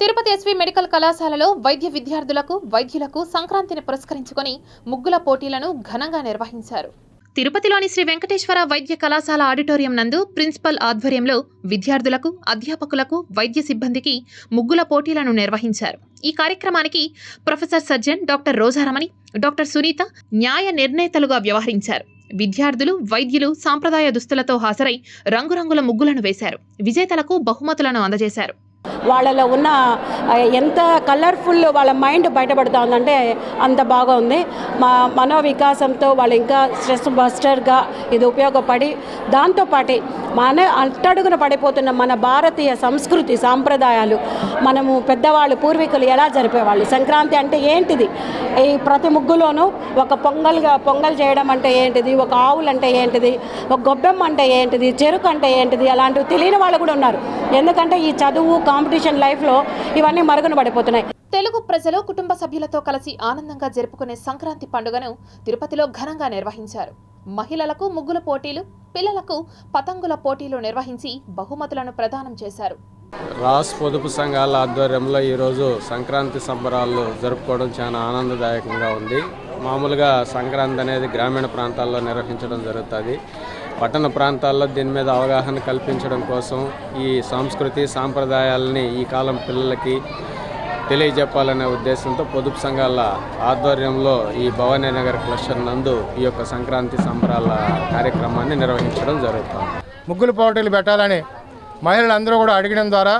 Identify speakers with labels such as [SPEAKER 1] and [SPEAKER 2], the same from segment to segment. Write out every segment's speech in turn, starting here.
[SPEAKER 1] Tirupati SV medical కళాశాలలో వైద్య విద్యార్థులకు వైద్యులకు సంక్రాంతిని పురస్కరించుకొని ముగ్గుల పోటీలను ఘనంగా నిర్వహించారు. తిరుపతిలోని శ్రీ వెంకటేశ్వర వైద్య కళాశాల ఆడిటోరియం నందు ప్రిన్సిపల్ ఆధ్వర్యంలో విద్యార్థులకు అధ్యాపకులకు వైద్య సిబ్బందికి ముగ్గుల పోటీలను నిర్వహించారు. ఈ కార్యక్రమానికి professor surgeon doctor Rojaramani doctor Sunitha న్యాయ నిర్ణేతలుగా వ్యవహరించారు. విద్యార్థులు వైద్యులు సాంప్రదాయ దుస్తులతో హాజరై రంగురంగుల ముగ్గులను వేశారు. విజేతలకు బహుమతులను అందజేశారు.
[SPEAKER 2] వాళ్ళలో ఉన్న ఎంత కలర్ఫుల్ వాళ్ళ మైండ్ బయటపడతా ఉందంటే అంత బాగా ఉంది మా మనో వికాసంతో వాళ్ళు ఇంకా స్ట్రెస్ బస్టర్గా ఇది ఉపయోగపడి దాంతోపాటే మన అట్టడుగున పడిపోతున్న మన భారతీయ సంస్కృతి సాంప్రదాయాలు మనము పెద్దవాళ్ళు పూర్వీకులు ఎలా జరిపేవాళ్ళు? సంక్రాంతి అంటే ఏంటిది? ఈ ప్రతి ముగ్గులోనూ ఒక పొంగల్గా పొంగల్ చేయడం అంటే ఏంటిది? ఒక ఆవులు అంటే ఏంటిది? ఒక గొబ్బెమ్మ అంటే ఏంటిది? చెరుకు అంటే ఏంటిది? అలాంటివి తెలియని వాళ్ళు కూడా ఉన్నారు. ఎందుకంటే ఈ చదువు కాంపిటీషన్ లైఫ్లో ఇవన్నీ మరుగున పడిపోతున్నాయి.
[SPEAKER 1] తెలుగు ప్రజలు కుటుంబ సభ్యులతో కలిసి ఆనందంగా జరుపుకునే సంక్రాంతి పండుగను తిరుపతిలో ఘనంగా నిర్వహించారు. మహిళలకు ముగ్గుల పోటీలు పిల్లలకు పతంగుల పోటీలు నిర్వహించి బహుమతులను ప్రదానం చేశారు.
[SPEAKER 3] రాస్ పొదుపు సంఘాల ఆధ్వర్యంలో ఈరోజు సంక్రాంతి సంబరాలు జరుపుకోవడం చాలా ఆనందదాయకంగా ఉంది. మామూలుగా సంక్రాంతి అనేది గ్రామీణ ప్రాంతాల్లో నిర్వహించడం జరుగుతుంది. పట్టణ ప్రాంతాల్లో దీని మీద అవగాహన కల్పించడం కోసం ఈ సంస్కృతి సాంప్రదాయాలని ఈ కాలం పిల్లలకి తెలియజెప్పాలనే ఉద్దేశంతో పొదుపు సంఘాల ఆధ్వర్యంలో ఈ భవానీ నగర్ క్లస్టర్ నందు ఈ యొక్క సంక్రాంతి సంబరాల కార్యక్రమాన్ని నిర్వహించడం జరుగుతుంది.
[SPEAKER 4] ముగ్గులు పోటీలు పెట్టాలని మహిళలందరూ కూడా అడగడం ద్వారా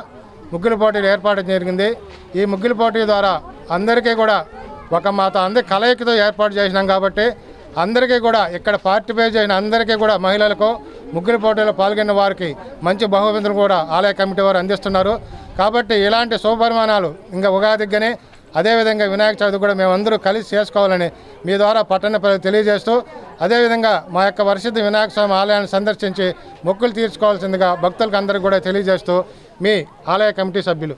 [SPEAKER 4] ముగ్గులు పోటీలు ఏర్పాటు జరిగింది. ఈ ముగ్గుల పోటీ ద్వారా అందరికీ కూడా ఒక మాత అందరి కలయికతో ఏర్పాటు చేసినాం కాబట్టి అందరికీ కూడా ఇక్కడ పార్టిసిపేట్ చేసిన అందరికీ కూడా మహిళలకు ముగ్గుల పోటీలో పాల్గొన్న వారికి మంచి బహుమతులు కూడా ఆలయ కమిటీ వారు అందిస్తున్నారు. కాబట్టి ఇలాంటి శుభపరిమాణాలు ఇంకా ఉగాదికి అదేవిధంగా వినాయక చవితి కూడా మేమందరూ కలిసి చేసుకోవాలని మీ ద్వారా పట్టణ ప్రజలు తెలియజేస్తూ అదేవిధంగా మా యొక్క వరసిద్ధి వినాయక స్వామి ఆలయాన్ని సందర్శించి మొక్కులు తీర్చుకోవాల్సిందిగా భక్తులకు అందరికీ కూడా తెలియజేస్తూ మీ ఆలయ కమిటీ సభ్యులు.